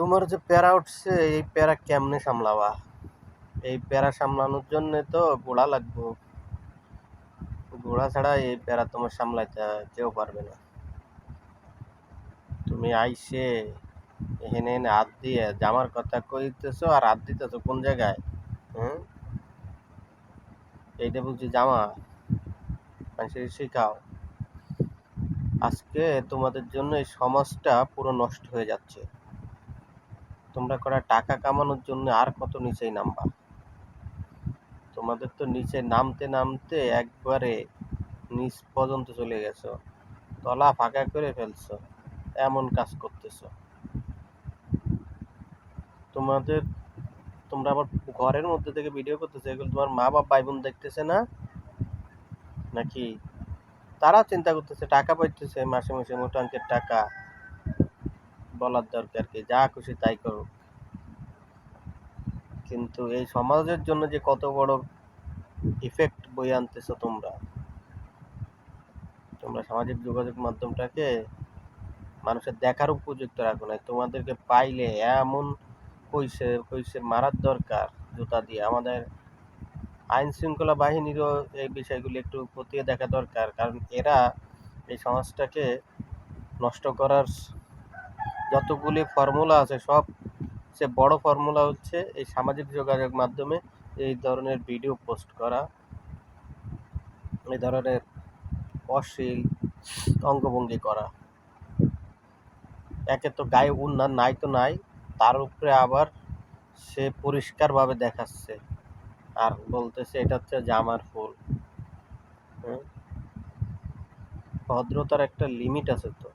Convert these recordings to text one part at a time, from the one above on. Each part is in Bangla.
তোমার যে প্যারা উঠছে, এই প্যারা কেমনে সামলাবা? এই প্যারা সামলানোর জন্য তো গোড়া লাগবো। গোড়া ছাড়া এই প্যারা তোমার সামলাইতে কেউ পারবে না। তুমি আইসে এখানে এনে হাত দিয়ে জামার কথা কইতেছো আর হাত দিতেছো কোন জায়গায়? হুম? এইটা বলছি জামা। মানুষের শিখাও। আজকে তোমাদের জন্য এই সমাজটা পুরো নষ্ট হয়ে যাচ্ছে। তোমরা করা টাকা কামানোর জন্য আর কত নিচেই নামবা? তোমাদের তো নিচে নামতে নামতে একবারে নিচ পর্যন্ত চলে গেছো। তলা ফাঁকা করে ফেলছো। এমন কাজ করতেছো। তোমাদের, তোমরা আবার ঘরের মধ্যে থেকে ভিডিও করতেছো, এগুলো তোমার মা বাপ ভাই বোন দেখতেছে না? নাকি তারা চিন্তা করতেছে, টাকা পাইতেছে মাসে মাসে মোটা অঙ্কের টাকা। বলার দরকার কি, যা খুশি তাই করো কিন্তু এই সমাজের জন্য যে কত বড় ইফেক্ট বই আনতেছো তোমরা? তোমরা সামাজিক যোগাযোগ মাধ্যমটাকে মানুষের দেখার উপযুক্ত রাখো না তোমাদেরকে পাইলে এমন কইসে কইসে মারার দরকার জুতা দিয়ে। আমাদের আইন শৃঙ্খলা বাহিনীরও এই বিষয়গুলি একটু খতিয়ে দেখা দরকার। কারণ এরা এই সমাজটাকে নষ্ট করার যতগুলি ফর্মুলা আছে, সব সে বড় ফর্মুলা হচ্ছে এই সামাজিক যোগাযোগ মাধ্যমে এই ধরনের ভিডিও পোস্ট করা, এই ধরনের অশ্লীল অঙ্গভঙ্গি করা। একে তো গায়ে উন্না নাই তো নাই, তার উপরে আবার সে পরিষ্কারভাবে দেখাচ্ছে আর বলতেছে এটা হচ্ছে জামার ফুল? ভদ্রতার একটা লিমিট আছে তো।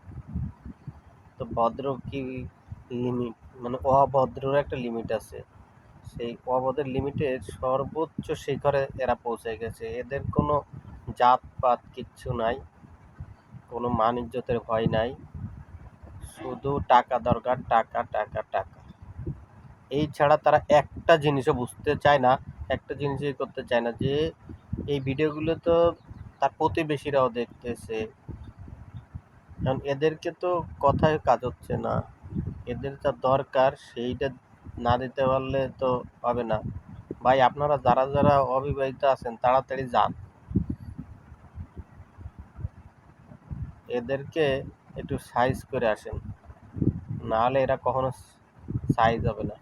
ভদ্র কি লিমিট মানে অভদ্রর একটা লিমিট আছে। সেই অভদ্রের লিমিটের সর্বোচ্চ শিখরে এরা পৌঁছে গেছে। এদের কোনো জাতপাত কিচ্ছু নাই, কোনো মান ইজ্জতের ভয় নাই। শুধু টাকা দরকার, টাকা টাকা টাকা। এই ছাড়া তারা একটা জিনিসও বুঝতে চায় না, একটা জিনিসই করতে চায় না যে, এই ভিডিওগুলো তো তার প্রতিবেশীরাও দেখতেছে। কারণ এদেরকে তো কথায় কাজ হচ্ছে না। এদের যা দরকার সেইটা না দিতে পারলে তো হবে না। ভাই, আপনারা যারা যারা অবিবাহিত আছেন, তাড়াতাড়ি যান। এদেরকে একটু সাইজ করে আসেন। নাহলে এরা কখনো সাইজ হবে না।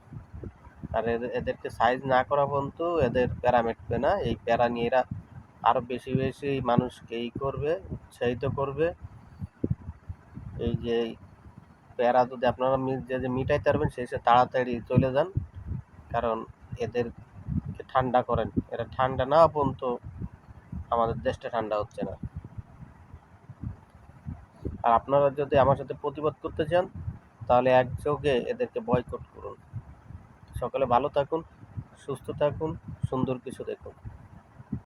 আর এদের, এদেরকে সাইজ না করা পর্যন্ত এদের প্যারা মেটবে না। এই প্যারা নিয়ে এরা আরও বেশি বেশি মানুষকে ই করবে, উৎসাহিত করবে। এই যে প্যারা যদি আপনারা যে যে মিটাইতে পারবেন সেই সে তাড়াতাড়ি চলে যান। কারণ এদেরকে ঠান্ডা করেন। এরা ঠান্ডা না পর্যন্ত আমাদের দেশটা ঠান্ডা হচ্ছে না। আর আপনারা যদি আমার সাথে প্রতিবাদ করতে চান, তাহলে একযোগে এদেরকে বয়কট করুন। সকলে ভালো থাকুন, সুস্থ থাকুন, সুন্দর কিছু দেখুন।